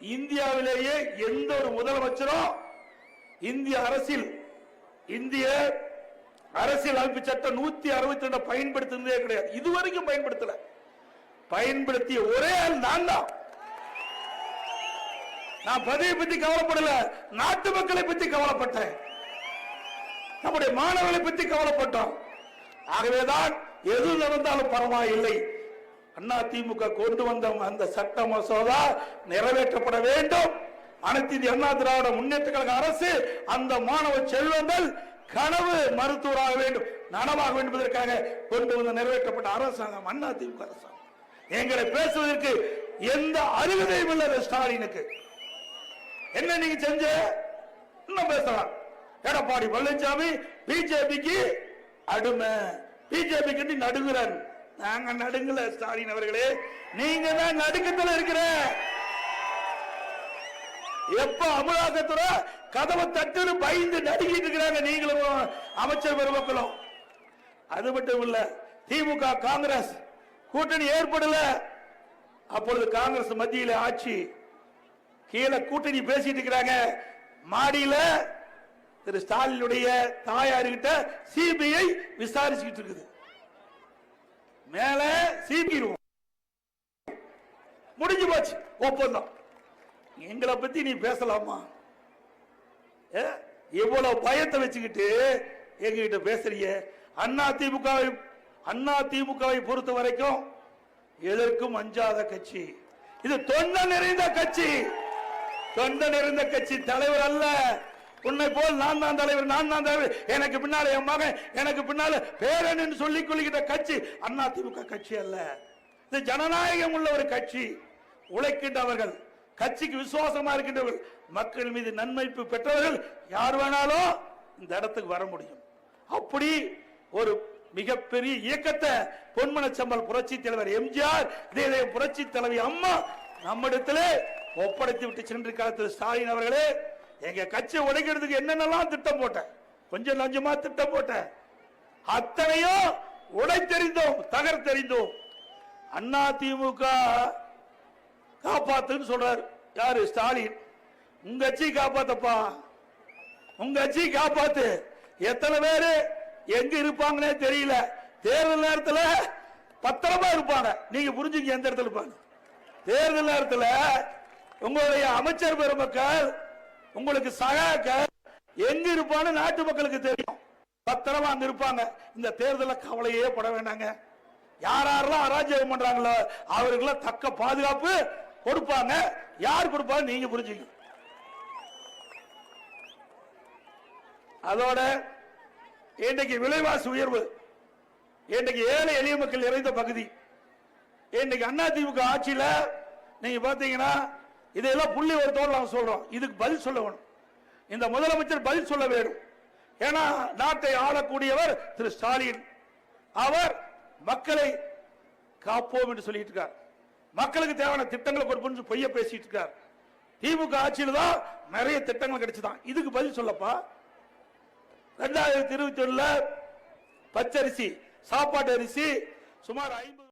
இந்தியாவிலேயே எந்த ஒரு முதலமைச்சரும் இந்திய அரசில் இந்திய அரசியல் அமைப்பு சட்டம் நூத்தி அறுபத்தி ரெண்டு பயன்படுத்தினதே கிடையாது. இதுவரைக்கும் பயன்படுத்தல. பயன்படுத்திய ஒரே ஆள் நான் தான் நான் பதவியை பத்தி கவலைப்படல. நாட்டு மக்களை பத்தி கவலைப்பட்டேன். நம்முடைய மாணவர்களை பத்தி கவலைப்பட்டோம். ஆகவேதான் எது நடந்தாலும் பரவாயில்லை. அண்ணா திமுக கொண்டு வந்த அந்த சட்ட மசோதா நிறைவேற்றப்பட வேண்டும். அனைத்து அண்ணா திராவிட முன்னேற்ற கழக அரசு அந்த மாணவ செல்வங்கள் கனவு மருத்துவராக வேண்டும் நனவாக வேண்டும் என்பதற்காக கொண்டு வந்த நிறைவேற்றப்பட்ட அரசாங்கம் அண்ணா திமுக அரசாங்கம். எங்களை பேசுவதற்கு எந்த அருகதையும் இல்லை ஸ்டாலினுக்கு. என்ன நீங்க செஞ்ச? இன்னும் பேசலாம். எடப்பாடி பழனிசாமி பிஜேபிக்கு அடிமை. பிஜேபிக்கு நீ நாங்க நடுங்கல ஸ்டாலின் அவர்களே. நீங்க தான் நடுக்கத்தில் இருக்கிற. எப்ப அமலாக்கத்துறை கதவை தட்டுன்னு பயந்து நடுங்கிட்டு இருக்கிறாங்க நீங்களும் அமைச்சர் பெருமக்களும். அது மட்டும் இல்ல திமுக காங்கிரஸ் கூட்டணி ஏற்படல. அப்பொழுது காங்கிரஸ் மத்தியில் ஆட்சி கீழே கூட்டணி பேசிட்டு இருக்கிறாங்க. மாடியில திரு ஸ்டாலினுடைய தாயாருகிட்ட சிபிஐ விசாரிச்சுக்கிட்டு இருக்குது. மேல சிபிஐ முடிஞ்சு போச்சு. ஒப்பந்தம். எங்களை பத்தி நீ பேசலாமா? ஏ? இவ்வளவு பயத்தை வச்சுக்கிட்டு எங்ககிட்ட பேசுறீங்க? அண்ணா திமுகவை அண்ணா திமுகவை பொறுத்த வரைக்கும் எதற்கும் அஞ்சாத கட்சி. இது தொண்டை நிறைந்த கட்சி. தொண்டை நிறைந்த கட்சி தலைவர் அல்ல. உன்னை போல் நான் தான் தலைவர் நான் தான் தலைவர். எனக்கு பின்னால என் மகன் எனக்கு பின்னால பேரன் என்று சொல்லிக் கொள்கிற கட்சி அண்ணா திமுக கட்சி அல்ல. இது ஜனநாயகம் உள்ள ஒரு கட்சி. உழைக்கின்றவர்கள் கட்சிக்கு விசுவாசமா இருக்கின்றவர்கள் மக்கள் மீது நன்மைப்பு பெற்றவர்கள் யார் வேணாலும் இந்த இடத்துக்கு வர முடியும். அப்படி ஒரு மிகப்பெரிய இயக்கத்தை பொன்மனச்சம்பல் புரட்சி தலைவர் எம்ஜிஆர் இதே புரட்சி தலைவி அம்மா நம்மிடத்திலே ஒப்படைத்து விட்டு சென்று காலத்தில் ஸ்டாலின் அவர்களே எங்க கட்சியை உடைக்கிறதுக்கு என்னென்னலாம் திட்டம் போட்டேன் கொஞ்சம் லஞ்சமா திட்டம் போட்டேன் அத்தனையும் உடை தெரிந்தோம் தகர் தகர்த்தெறிந்தோம். அண்ணா திமுக காப்பாத்துன்னு சொல்றாரு. யாரு? ஸ்டாலின். உங்க கட்சி காப்பாத்தப்பா. உங்க கட்சி காப்பாத்து. எத்தனை பேரு எங்க இருப்பாங்கன்னே தெரியல. தேர்தல் நேரத்தில் பத்திரமா இருப்பாங்க. நீங்க புரிஞ்சுங்க எந்த இடத்துல இருப்பாங்க. தேர்தல் நேரத்தில் உங்களுடைய அமைச்சர் பெருமக்கள் உங்களுக்கு சகாக்கள் எங்க இருப்பான்னு நாட்டு மக்களுக்கு தெரியும். பத்திரமா அங்க இருப்பாங்க. இந்த தேர்தல கவலையே பட வேண்டாங்க. யார் யாரெல்லாம் அராஜகம் பண்றாங்களோ அவருக்கெல்லாம் தக்க பாதுகாப்பு கொடுப்பாங்க. யார் கொடுப்பாங்க நீங்க புரிஞ்சுக்கணும். அதோட இன்றைக்கு விலைவாசி உயர்வு இன்றைக்கு ஏழை எளிய மக்கள் நிறைந்த பகுதி இன்றைக்கு அண்ணா ஆட்சியில் நீங்க பாத்தீங்கன்னா இதையெல்லாம் புள்ளி ஒரு நாம சொல்றோம். இதுக்கு பதில் சொல்ல வேணும். இந்த முதலமைச்சர் பதில் சொல்ல வேண்டும். ஏன்னா நாட்டை ஆளக்கூடியவர் திரு ஸ்டாலின். அவர் மக்களை காப்போம் என்று சொல்லிட்டு இருக்கார். மக்களுக்கு தேவையான திட்டங்களை கொடுப்போம் பொய்ய பேசிட்டு இருக்கார். திமுக ஆட்சியில் தான் நிறைய திட்டங்கள் கிடைச்சுதான். இதுக்கு பதில் சொல்லப்பா. ரெண்டாயிரத்தி இருபத்தி ஒண்ணுல பச்சரிசி சாப்பாட்டு அரிசி சுமார் ஐம்பது